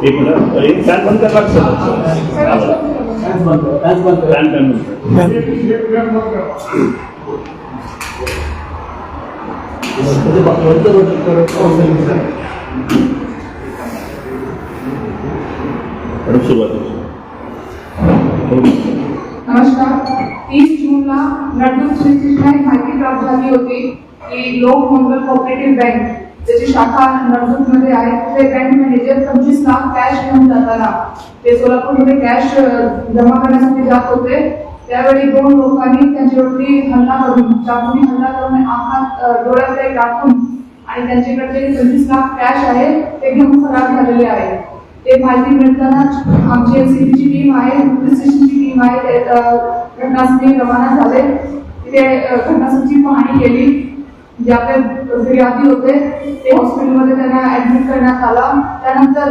एक मिनिट एक फॅन बंद करा फॅन बंद फॅन बंद एक बंद सुरुवात नमस्कार. तीस जूनला नटून श्रीकृष्णा एक माहिती प्राप्त झाली होती की लोक मंगल कोऑपरेटिव्ह बँक त्याची शाखा नटून मध्ये आहे ते बँक मॅनेजर पंचवीस लाख कॅश घेऊन जाताना ते सोलापूरमध्ये कॅश जमा करण्यासाठी जात होते. त्यावेळी दोन लोकांनी त्यांच्यावरती हल्ला करून चाकूने हल्ला करून आहात डोळ्याकडे डोळ्यात टाकून आणि त्यांच्याकडे जे पंचवीस लाख कॅश आहे ते घेऊन फरार झालेले आहे ते माहिती मिळताना आमची एसीबीची टीम आहे पोलीस स्टेशनची टीम आहे ते, घटनास्थळी रवाना झाले. तिथे अ, पाहणी केली. जे आपले फिर्यादी होते ते हॉस्पिटलमध्ये त्यांना ऍडमिट करण्यात आला. त्यानंतर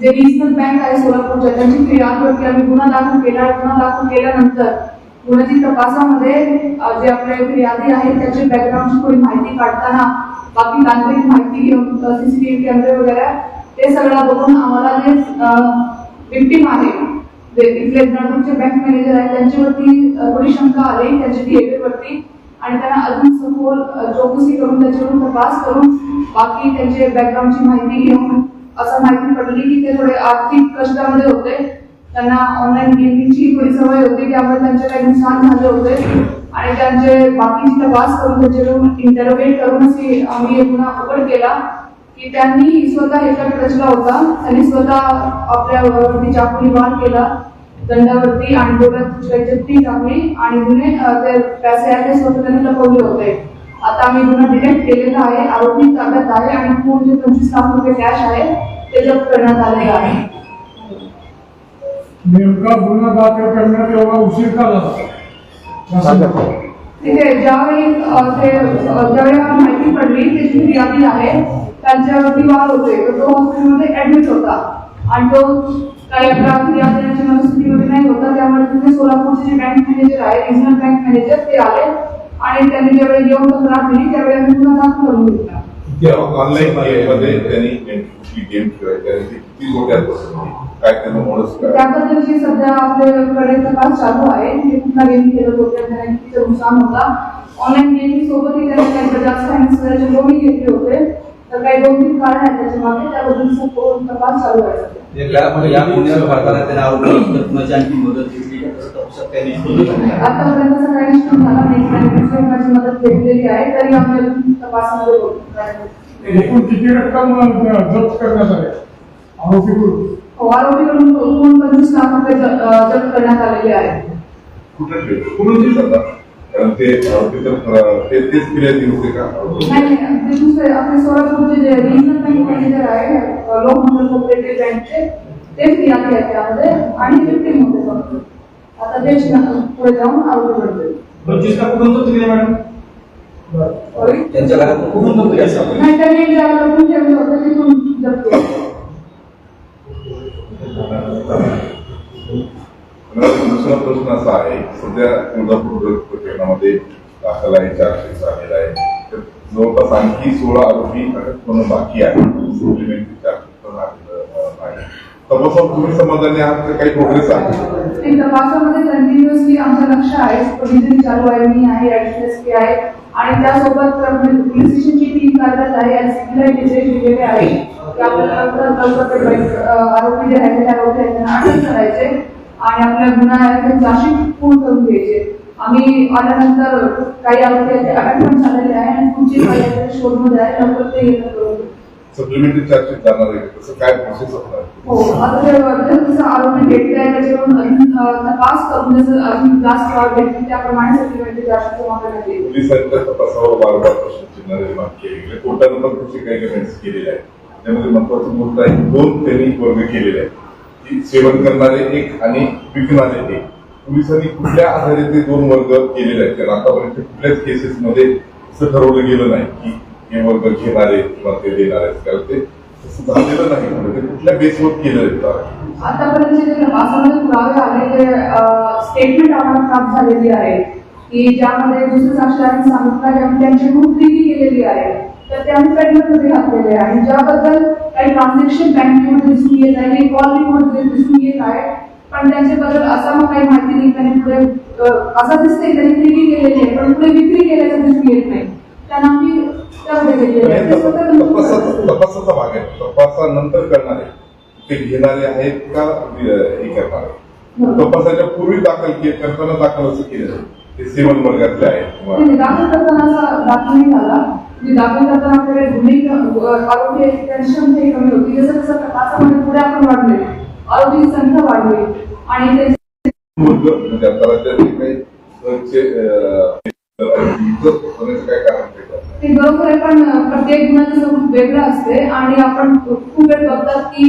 जे रिजनल बँक आहे सोलापूरच्या त्यांची फिर्यादीवरती आम्ही गुन्हा दाखल केला. गुन्हा दाखल केल्यानंतर गुन्ह्याची तपासामध्ये जे आपले फिर्यादी आहेत त्याची बॅकग्राऊंडची थोडी माहिती काढताना बाकी तांत्रिक माहिती घेऊन सीसीटीव्ही कॅमेरे वगैरे ते सगळं बघून आम्हाला जे विक्टीम आहे. जे इथले नळदूरचे बँक मॅनेजर आहेत त्यांच्यावरती थोडी शंका आली त्यांच्या बिहेवियरवरती आणि त्यांना अजून सखोल चौकशी करून त्याच्यावरून तपास करून बाकी त्यांचे बॅकग्राऊंडची माहिती घेऊन असं माहिती पडली की ते थोडे आर्थिक कष्टामध्ये होते. त्यांना ऑनलाईन गेमिंगची थोडी सवय होती त्यामुळे त्यांचे काही नुकसान झाले होते. आणि त्यांचे बाकीची तपास करून त्याच्यावरून इंटरोगेट करून अशी आम्ही पुन्हा उघड केला. की त्यांनी स्वतः ह्याच्यात रचला होता. त्यांनी स्वतः आपल्यावरती चाकूने वार केला. दंडावरती आणि डोक्यात त्याची ती टाकली आणि गुन्हे ते पैसे आहे ते स्वतः त्यांनी लपवले होते. आता आम्ही गुन्हा डिटेक्ट केलेला आहे. आरोपी ताब्यात आहे आणि पूर्ण जे पंचवीस लाख रुपये कॅश आहे ते जप्त करण्यात आलेले आहे. नेमका गुन्हा दाखल करण्यात एवढा उशीर का झाला तिथे ज्यावेळी ते ज्यावेळी आम्हाला माहिती पडली ते जी फिर्यादी आहे त्यांच्यावरती वार होते तर तो हॉस्पिटलमध्ये ऍडमिट होता. आणि तो काही अकरा फिर्यादी मनस्थितीमध्ये नाही होता त्यामुळे तिथे सोलापूरचे जे बँक मॅनेजर आहे रिजनल बँक मॅनेजर ते आले. आणि त्यांनी ज्यावेळी येऊन तक्रार दिली त्यावेळी आम्ही पुन्हा दाखल करून घेतला. ऑनलाईन मध्ये त्यांनी किती मोठ्या काय त्यांना मोडस काय? त्याबद्दलची सध्या आपल्याकडे तपास चालू आहे. ते कुठला गेम खेळत होते त्यांना किती नुकसान होता. ऑनलाईन गेमिंग सोबतही त्यांनी काही बजाज फायनान्स लोनही घेतले होते. तर काही दोन तीन कारण आहेत त्याच्यामागे त्याबद्दल तपास चालू आहे. आतापर्यंत आणि दुसऱ्यांची मदत घेतलेली आहे. तरी अजून तपासामध्ये. एकूण किती रक्कम अ, जप्त करण्यात आली? आरोपीकडून? आरोपीकडून एकूण पंचवीस लाख रुपये जप्त करण्यात आलेले आहेत ते तेच फिर्यादी होते का? नाही नाही ते दुसरे आपले सोलापूरचे जे रिजनल बँक मॅनेजर आहे अ, लोकमंगल कोऑपरेटिव्ह बँकचे ते फिर्यादी आहेत त्यामध्ये आणि विक्टीम होते फक्त. आता तेच पुढे जाऊन आरोपी बनले पंचवीस लाख कुठून केले मॅडम? त्यांच्या कुठून? नाही त्यांनी ठेवलं होतं तिथून जप्त दुसरा प्रश्न असा आहे सध्या तुळजापूर प्रकरणामध्ये दाखल आहे चारशे झालेला आहे. जवळपास आणखी सोळा आरोपी अटक होणं बाकी आहे सप्लिमेंटरी चार्जेस पण आलेलं तुम्ही समाधानी आहात तर काही प्रोग्रेस आहे तपासामध्ये कंटिन्युअसली आमचं लक्ष आहे. सुपरविजन चालू आहे मी आहे. ऍडिशनल आहे आणि त्यासोबत पोलीस स्टेशनची टीम कार्यरत आहे आणि सिव्हिल निर्देश दिलेले आहे की आरोपी जे आहेत ते आरोपी त्यांना अटक करायचे आणि आपल्या गुन्हा चार्जशीट पूर्ण करून घ्यायचे. आम्ही आल्यानंतर काही आरोपी आहेत ते अटक पण झालेले आहे आणि पुढचे काही शोधमध्ये आहे लवकर ते येणं करून. घेऊ. सप्लिमेंटरी चार्जेस जाणार आहे. तसं काय प्रोसेस असणार हो आता ते जसं आरोपी भेटले आहे त्याच्यावरून अजून अ, तपास करून जसं अजून जास्त वाढ भेटली त्याप्रमाणे सप्लिमेंटरी जास्त जमा करण्यात येईल पोलिसांच्या तपासावर वारंवार प्रश्नचिन्ह निर्माण केले गेले. कोर्टानं पण त्याचे काही कमेंट्स केलेले आहेत. त्यामध्ये महत्वाची गोष्ट आहे दोन त्यांनी वर्ग केलेले आहेत. की सेवन करणारे एक आणि विकणारे एक. पोलिसांनी कुठल्या आधारे ते दोन वर्ग केलेले आहेत? कारण आतापर्यंत कुठल्याच केसेसमध्ये असं ठरवलं गेलं नाही की हे वर्ग घेणारे किंवा ते देणारे कारण ते तसं झालेलं नाही. म्हणजे ते कुठल्या बेसवर केलं येतं आतापर्यंत जे तपासामध्ये पुरावे आले स्टेटमेंट आम्हाला प्राप्त झालेली आहे. की ज्यामध्ये दुसऱ्या साक्षीदारांनी सांगितलं की आम्ही त्यांच्याकडून केलेली आहे. तर ते आम्ही पेडमेंटमध्ये घातलेले आहे. आणि ज्याबद्दल काही ट्रान्झॅक्शन बँकेमध्ये दिसून येत आहे काही कॉलमध्ये दिसून येत आहे. पण त्यांच्याबद्दल असा मग काही माहिती नाही त्यांनी पुढे असं दिसते त्यांनी खरेदी केलेली आहे पण पुढे विक्री केल्याचं दिसून येत नाही. त्यांना आम्ही आहे. तपासाचा भाग आहे. तपासानंतर करणारे ते घेणारे आहेत का हे करणारे तपासाच्या पूर्वी दाखल करताना दाखल असं केलं ते सेवन वर्गातले आहेत. नाही, दाखल करताना दाखल नाही झाला. म्हणजे दाखल करताना आपल्याकडे गुन्हे आरोपी त्यांची कमी होती. जसं जसं तपासामध्ये पुढे आपण वाढले आरोपीची संख्या वाढली आणि ते वर्ग म्हणजे आता जे ते बरोबर आहे पण प्रत्येक गुन्ह्याचं स्वरूप वेगळं असते आणि आपण खूप वेळ बघतात की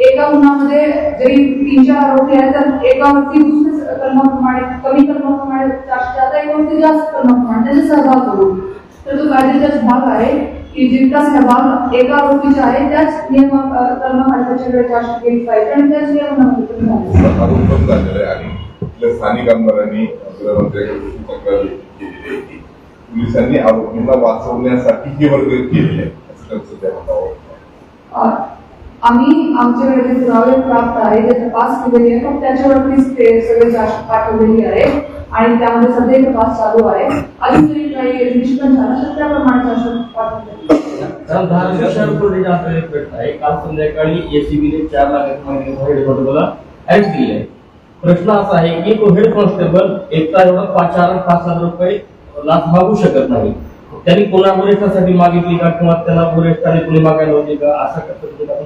एका गुन्ह्यामध्ये जरी तीन चार आरोपी आहेत तर एकावरती दुसऱ्या कलमाप्रमाणे कमी कलमाप्रमाणे चारशे जाता एकावरती जास्त कलमाप्रमाणे त्याचा सहभाग करू तर तो कायद्याचाच भाग आहे की जितका सहभाग एका आरोपीचा आहे त्याच नियम कलमाखाली चारशे केली पाहिजे आणि त्याच नियमामध्ये तुम्ही घालायचं. आरोप पण झालेला आहे आणि इथल्या स्थानिक आमदारांनी गृहमंत्र्यांकडे तक्रार केलेली आहे की पोलिसांनी आरोपींना वाचवण्यासाठी हे वर्ग केलेले आहे असं त्यांचं त्या मतावर आम्ही आमच्याकडे जे पुरावे प्राप्त आहे जे तपास केलेली आहे पण त्याच्यावरतीच ते सगळे पाठवलेली आहे. आणि त्यामध्ये सध्या तपास चालू आहे अजून जरी काही निष्पन्न झालं तर त्याप्रमाणे आपल्याला आहे काल संध्याकाळी एसीबीने चार लाखाच्या मागणीवर हेड कॉन्स्टेबलला अरेस्ट केले आहे प्रश्न असा आहे की तो हेड कॉन्स्टेबल एकटा एवढा पाच चार पाच हजार रुपये लाच मागू शकत नाही त्यांनी कोणा वरिष्ठासाठी मागितली का? किंवा त्यांना वरिष्ठाने कोणी मागायला होती का? असा कसं आपण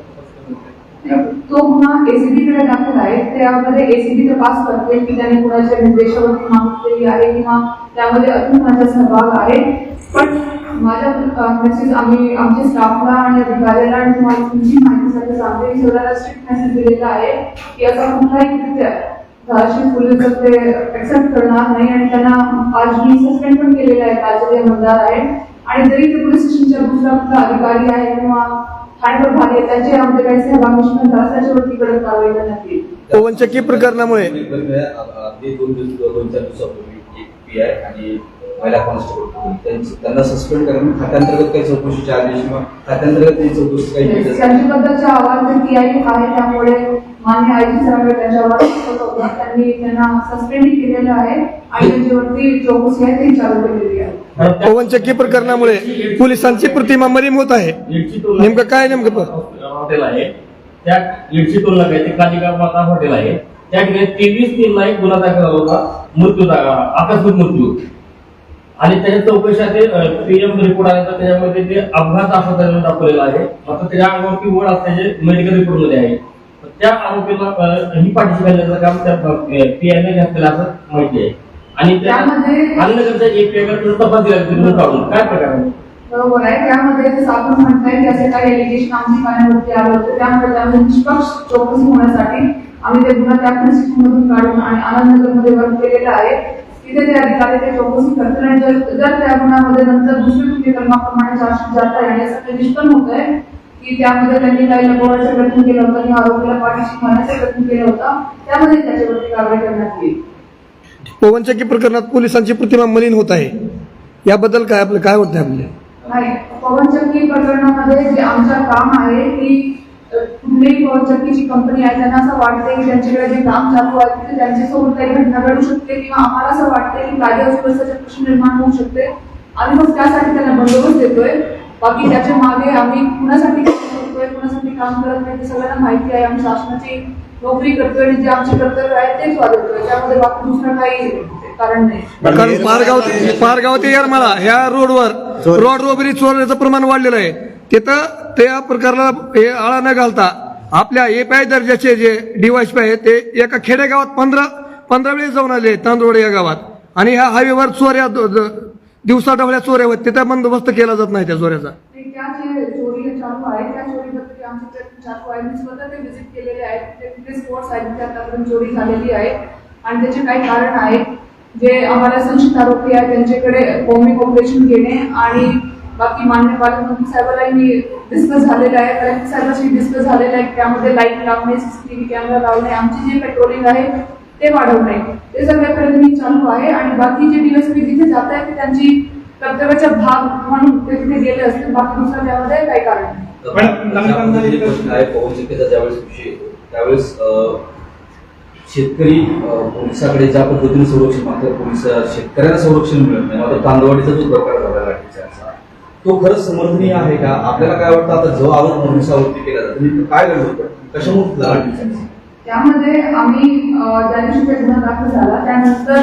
तो गुन्हा एसीबी कडे दाखल आहे. त्यामध्ये एसीबी तपास करते की त्याने कुणाच्या निर्देशावरती मागितलेली आहे किंवा त्यामध्ये अजून माझा सहभाग आहे. पण माझ्या मेसेज आम्ही आमच्या स्टाफला आणि अधिकाऱ्याला आणि तुम्हाला तुमची माहितीसाठी सांगते. की सगळ्याला स्ट्रिक्ट मेसेज दिलेला आहे की असा कुठलाही कृत्य धाराशिव पोलीस ते एक्सेप्ट करणार नाही आणि त्यांना आज मी सस्पेंड पण केलेलं आहे. कालचे जे मतदार आहे. आणि जरी ते पोलीस स्टेशनच्या दुसरा कुठला अधिकारी आहे किंवा सहभाग त्याच्यावरती कडक कारवाई करण्यात येईल पवनचक्की प्रकरणामुळे. दोन दिवस दोन चार दिवसापूर्वी एक पी आय आणि महिला कॉन्स्टेबल त्यांची त्यांना सस्पेंड करून खात्यांतर्गत काही चौकशीचे आदेश किंवा खात्यांतर्गत काही चौकशी काही? त्यांच्याबद्दलचा आहे त्यामुळे मान्य आय जी सरांकडे त्यांच्यावर. त्यांनी त्यांना सस्पेंड केलेलं आहे आणि त्यांच्यावरती चौकशी आहे ती चालू केलेली आहे. पवनचक्की प्रकरणामुळे पोलिसांची प्रतिमा मलिम होत आहे. नेमकं काय नेमकं हॉटेल आहे. त्या ते कालिका माता हॉटेल आहे. त्या ठिकाणी तेवीस तीन ला एक गुन्हा दाखल झाला होता. मृत्यू दा- आकस्मिक मृत्यू. आणि त्याच्या चौकशा पीएम रिपोर्ट आले तर त्याच्यामध्ये ते अपघात असं त्यांना दाखवलेला आहे. मात्र त्याच्या अंगावरती वड असल्याचे मेडिकल रिपोर्टमध्ये आहे. त्या आरोपीला ही पाठीशी घालण्याचं काम त्या पीआयने घातलेलं असं माहिती आहे. आणि त्या त्यामध्ये- अन्नगरच्या एक तपास दिला तिथून काढून काय प्रकार आहे? बरोबर आहे. त्यामध्ये जसं आपण म्हणताय की असे काही एलिगेशन आमच्या कानावरती आलं होतं त्यामुळे त्यामध्ये निष्पक्ष चौकशी होण्यासाठी आम्ही ते गुन्हा त्या मधून काढून आणि आनंदनगरमध्ये वर्क केलेलं आहे. तिथे ते अधिकारी ते चौकशी करतील आणि जर जर त्या गुन्ह्यामध्ये नंतर दुसरी कुठली कलमाप्रमाणे जात आहे आणि असं ते निष्पन्न होत आहे की त्यामध्ये त्यांनी काही लपवण्याचा प्रयत्न केला होता किंवा आरोपीला पाठीशी मारण्याचा प्रयत्न केला होता त्यामध्ये त्याच्यावरती कारवाई करण्यात येईल. पवनचक्की प्रकरणात पोलिसांची प्रतिमा मलिन होत आहे. याबद्दल काय आपलं काय वाटतं आपल्याला नाही पवनचक्की प्रकरणामध्ये जे आमचं काम आहे की कुठलीही पवनचक्कीची कंपनी आहे त्यांना असं वाटते की त्यांच्याकडे जे काम चालू आहे तिथे त्यांच्यासोबत काही घटना घडू शकते किंवा आम्हाला असं वाटते की कायदा सुव्यवस्थेचे प्रश्न निर्माण होऊ शकते. आम्ही मग त्यासाठी त्यांना बंदोबस्त देतोय. बाकी त्याच्यामागे आम्ही कुणासाठी काम करतोय कुणासाठी काम करत नाही ते सगळ्यांना माहिती आहे. आम्ही शासनाची नोकरी करतोय आणि जे आमचे कर्तव्य आहे तेच वाजवतोय त्यामध्ये बाकी दुसरं काही कारण नाही. कारण पारगाव पारगाव ते येरमाळा ह्या रोडवर रोड रोबरी चोरण्याचं प्रमाण वाढलेलं आहे. तिथं त्या प्रकारला हे आळा न घालता आपल्या एपीआय दर्जाचे जे डिवाइस आहे ते एका खेडेगावात पंधरा पंधरा वेळेस जाऊन आले तांदोड या गावात. आणि ह्या हायवेवर चोऱ्या दिवसा डवळ्या चोऱ्या होत तिथं बंदोबस्त केला जात नाही त्या चोऱ्याचा. आणि चोरी झालेली आहे. आणि त्याचे काही कारण आहे जे आम्हाला संशयित आरोपी आहे त्यांच्याकडे होमिक ऑपरेशन घेणे आणि बाकी मान्य पालकमंत्री साहेबांनाही मी डिस्कस झालेलं आहे. कलेक्टर साहेबांशी डिस्कस झालेलं आहे. की त्यामध्ये लाइट लावणे सीसीटीव्ही कॅमेरा लावणे आमची जे पेट्रोलिंग आहे ते वाढवणे ते सगळ्यापर्यंत मी चालू आहे आणि बाकी जे डीएसपी जिथे जात आहेत ते त्यांची कर्तव्याचा भाग म्हणून ते तिथे गेले असतील. बाकी दुसरं त्यामध्ये काही कारण नाही. आहे त्यावेळेस शेतकरी पोलिसाकडे ज्या पद्धतीने संरक्षण मागतात पोलीस शेतकऱ्यांना संरक्षण मिळत नाही. मात्र तांदवाडीचा जो प्रकार झाला तो खरंच समर्थनीय आहे का? आपल्याला काय वाटतं? आता जो आरोप पोलिसावरती केला जातो नेमकं काय घडलं होतं? कशामुळे लाठीचार्ज त्यामध्ये आम्ही ज्या दिवशी ते दाखल झाला त्यानंतर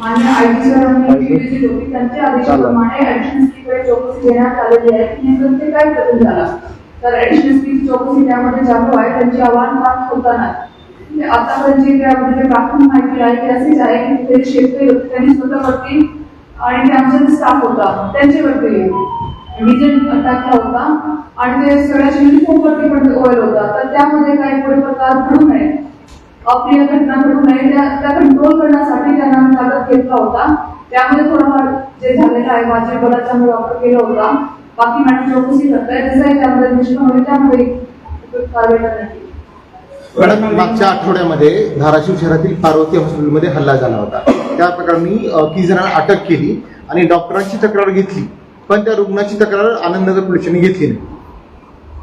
मान्य आय टी सरांनी विजिट होती त्यांच्या आदेशाप्रमाणे ऍडिशनल स्पीकडे चौकशी घेण्यात आलेली आहे. की नेमकं ते काय बदल झाला. तर ऍडिशनल स्पीक चौकशी त्यामध्ये चालू आहे. त्यांची आव्हान प्राप्त होताना. आतापर्यंत जे त्यामध्ये प्राथमिक माहिती आहे ती अशीच आहे की ते शेतकरी होते त्यांनी स्वतःवरती आणि त्यांचा जो स्टाफ होता त्यांच्यावरती डिझेल टाकला होता आणि ते सगळ्याच्या म्हणजे युनिफॉर्मवरती पण ऑइल होता. तर त्यामध्ये काही पुढे प्रकार घडू नये. अप्रिय घटना घडू नये. त्या त्या कंट्रोल करण्यासाठी त्यांना ताब्यात घेतला होता. त्यामध्ये थोडाफार जे झालेलं आहे माझ्या बलाचा मी वापर केला होता. बाकी मॅडम चौकशी करताय जसंही त्यामध्ये निष्पन्न होईल त्यामध्ये उपयुक्त कारवाई करण्यात मॅडम मागच्या आठवड्यामध्ये धाराशिव शहरातील पार्वती हॉस्पिटलमध्ये हल्ला झाला होता. त्या प्रकरणी अ, तीस जणांना अटक केली आणि डॉक्टरांची तक्रार घेतली. पण त्या रुग्णाची तक्रार आनंदनगर पोलिसांनी घेतली नाही.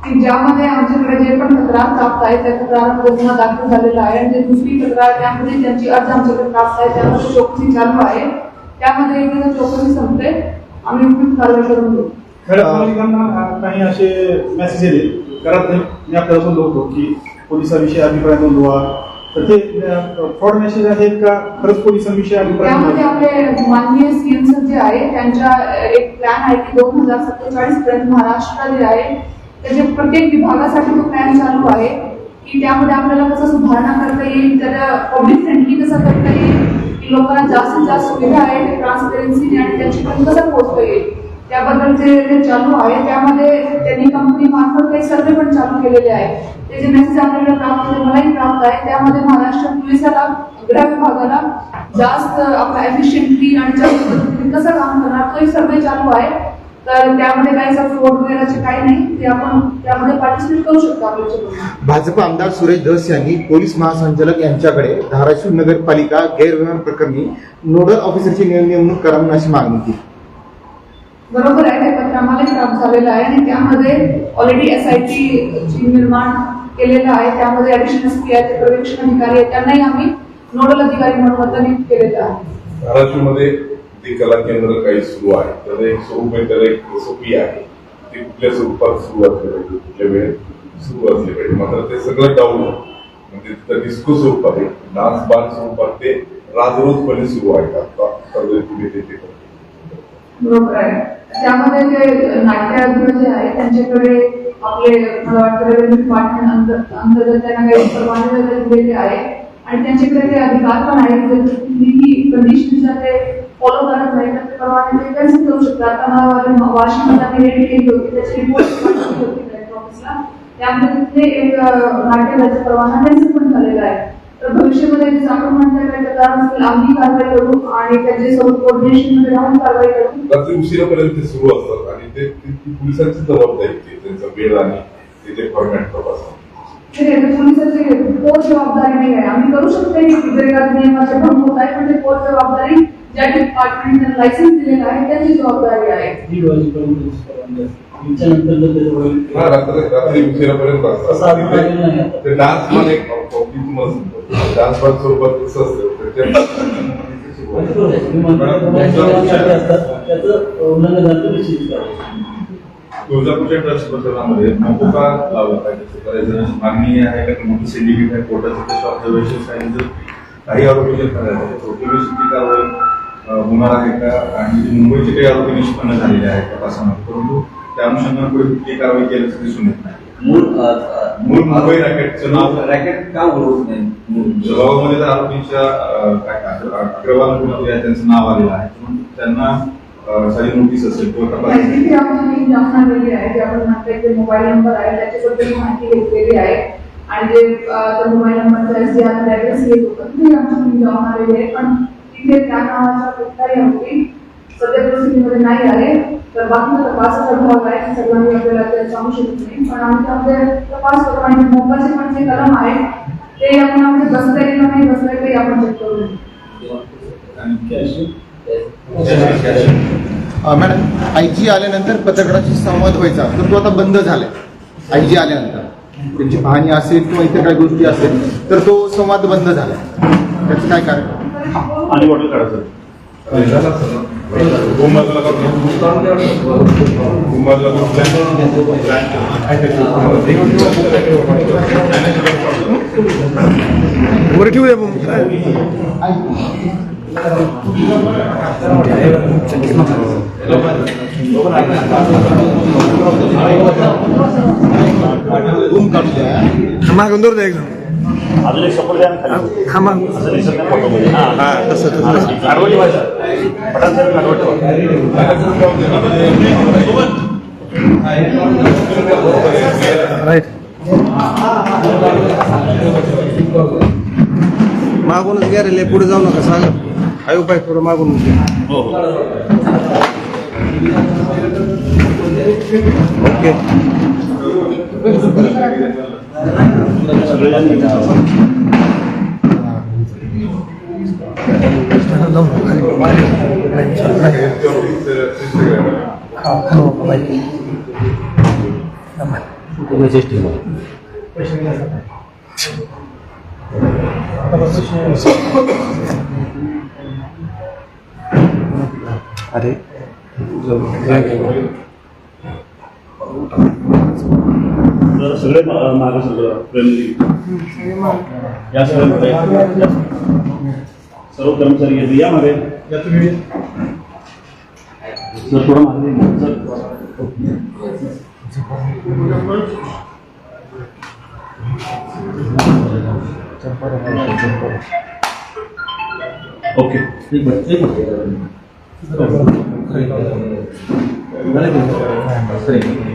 की ज्यामध्ये आमच्याकडे जे पण तक्रार प्राप्त आहे त्या तक्रारामध्ये गुन्हा दाखल झालेला आहे आणि जे दुसरी तक्रार त्यामध्ये ज्यांची अर्ज आमच्याकडे प्राप्त आहे त्यामध्ये चौकशी चालू आहे. त्यामध्ये एकदा चौकशी संपते आम्ही उपयुक्त कारवाई करून नागरिकांना अं, काही असे मेसेज येते करत नाही मी आपल्याला होतो की पोलिसांविषयी अभिप्राय नोंदवा. तर ते फ्रॉड मेसेज आहेत का? खरंच पोलिसांविषयी अभिप्राय त्यामध्ये आपले माननीय सीएम सर जे आहे त्यांच्या एक प्लॅन आहे की दोन हजार सत्तेचाळीस पर्यंत महाराष्ट्र जे आहे. त्याचे प्रत्येक विभागासाठी तो प्लॅन चालू आहे. की त्यामध्ये आपल्याला कसं सुधारणा करता येईल त्याला पब्लिक फ्रेंडली कसं करता येईल की लोकांना जास्तीत जास्त सुविधा आहे ते ट्रान्सपरन्सी आणि त्यांच्यापर्यंत कसं पोहोचता येईल. त्याबद्दल जे चालू आहे त्यामध्ये त्यांनी कंपनी मार्फत काही सर्वे पण चालू केलेले आहे ते जे मेसेज आपल्याला प्राप्त होते मलाही प्राप्त आहे. त्यामध्ये महाराष्ट्र पोलिसाला गृह विभागाला जास्त आपला एफिशियंटली आणि जास्त पद्धतीने कसं काम करणार तो सर्वे चालू आहे. तर त्यामध्ये काही फ्रॉड वगैरेचे काही नाही. ते आपण त्यामध्ये पार्टिसिपेट करू शकतो आपल्या भाजप आमदार सुरेश धस यांनी पोलीस महासंचालक यांच्याकडे धाराशिव नगरपालिका गैरव्यवहार प्रकरणी नोडल ऑफिसरची नेमणूक करावी अशी मागणी केली. बरोबर आहे ते पत्र आम्हालाही प्राप्त झालेलं आहे आणि त्यामध्ये ऑलरेडी एस आय टी निर्माण केलेलं आहे त्यामध्ये ऍडिशनल एस पी आहे प्रवेक्षण अधिकारी आहे त्यांनाही आम्ही नोडल अधिकारी म्हणून आता नियुक्त केलेलं आहे. धाराशिवमध्ये ते कला केंद्र काही सुरू आहे त्याला एक स्वरूप आहे त्याला एक सोपी आहे. ते कुठल्या स्वरूपात सुरू असले पाहिजे कुठल्या वेळेत सुरू असले पाहिजे मात्र ते सगळं डाऊन म्हणजे तिथं डिस्को स्वरूप आहे डान्स बार स्वरूपात ते राजरोजपणे सुरू आहे. आता सर्व तुम्ही ते बरोबर आहे. त्यामध्ये जे नाट्यगृह जे आहे त्यांच्याकडे आपले मला वाटतं अंतर- अंतर्गत त्यांना काही परवाने दिलेले आहे. आणि त्यांच्याकडे ते अधिकार पण आहेत. की जर ते फॉलो करत नाही तर ते परवाने ते कॅन्सल करू शकतात आता मला वाटलं वाशिममध्ये रेडी केली होती. त्याची रिपोर्ट होती ऑफिसला त्यामध्ये तिथे एक नाट्य नाट्यगृहाचा परवाना कॅन्सल पण झालेला आहे. तर भविष्यामध्ये जर आपण म्हणता काही तक्रार असेल आम्ही कारवाई करू आणि त्यांच्यासोबत कोऑर्डिनेशनमध्ये राहून कारवाई करू. रात्री उशिरापर्यंत ते सुरू असतात आणि ते ती ती पोलिसांची जबाबदारी ते त्यांचा वेळ आणि त्याचे फॉर्मॅट तपासणं ठीक आहे तर पोलिसांची पोच जबाबदारी नाही आहे. आम्ही करू शकतो नियमाचे भंग होत आहे पण ते पोच जबाबदारी ज्या डिपार्टमेंटने लायसन्स दिलेलं आहे त्याची जबाबदारी आहे. जर त्याचं हा रात्री रात्री उशिरापर्यंत अजून नाही आता. ते डान्स पण एक डान्स पण स्वरूपात कसं असतं तर बरोबर आहे. तुम्ही म्हणता मॅडम, त्याप्रमाणे काही असतात. त्याचं उल्लंघन झालं तर निश्चित करावं. तुळजापूरच्या ट्रस्ट प्रकरणामध्ये मोका लावला पाहिजे करायचं मागणी आहे का मोठं सिंडिकेट आहे कोर्टाचं त्याचं ऑब्झर्वेशन आहे जर काही आरोपी जे आहे चौकशीची कारवाई अं, होणार आहे का आणि मुंबईचे काही आरोपी निष्पन्न झालेले आहेत तपासामध्ये परंतु त्या अनुषंगाने पुढे कुठली कारवाई केल्याचं दिसून येत नाही. मूळ मूळ मुंबई रॅकेटचं नाव रॅकेट का ओळखत नाही? जबाबामध्ये तर आरोपींच्या अग्रवाल कुणीतरी आहे, त्यांचं नाव आलेलं आहे. म्हणून त्यांना नोटीस असेल किंवा तपास आलेली आहे जे आपण म्हणतोय ते मोबाईल नंबर आहे त्याच्याबद्दल माहिती घेतलेली आहे. आणि जे मोबाईल ऍड्रेस येत होतं. ते आलेली आहे पण तिथे त्या नावाचा कुठलाही आरोपी सध्या परिस्थितीमध्ये नाही आले तर बाकीचा तपासाचा भाग आहे. सगळ्यांनी आपल्याला ते सांगू शकत नाही पण आम्ही त्यामध्ये तपास करू आणि मोबाईलचे पण जे कलम आहे ते आपण आमचे बसतंय किंवा नाही बसतंय ते आपण चेक करू अ, मॅडम आय जी आल्यानंतर पत्रकाराशी संवाद व्हायचा. तर तो आता बंद झालाय. आय जी आल्यानंतर. त्यांची पाहणी असेल किंवा इतर काही गोष्टी असेल तर तो संवाद बंद झालाय. त्याचं काय कारण? आणि बॉटल काढा सर गुमजला गुमजला बरं ठेवूया मग अजून एक सपोर्ट द्या ना खाली. हा माग. असं दिसत नाही फोटोमध्ये हां हां तसं व्हायचं पटान सर आडवट राईट मागूनच गेले पुढे जाऊ नका सांगा. हाय उपाय थोडं मागून हो हो. ओके. 너무 많이 많이 잘해. 아, 그거 많이. 잠깐만. 그거 제일 좋아. 아래. 저 जरा सगळे मा- मागं सगळं फ्रेंडली या सगळ्या या- सर्व कर्मचारी येते या मागे सर थोडं मागे या. सर ओके एक मिनिट एक मिनिट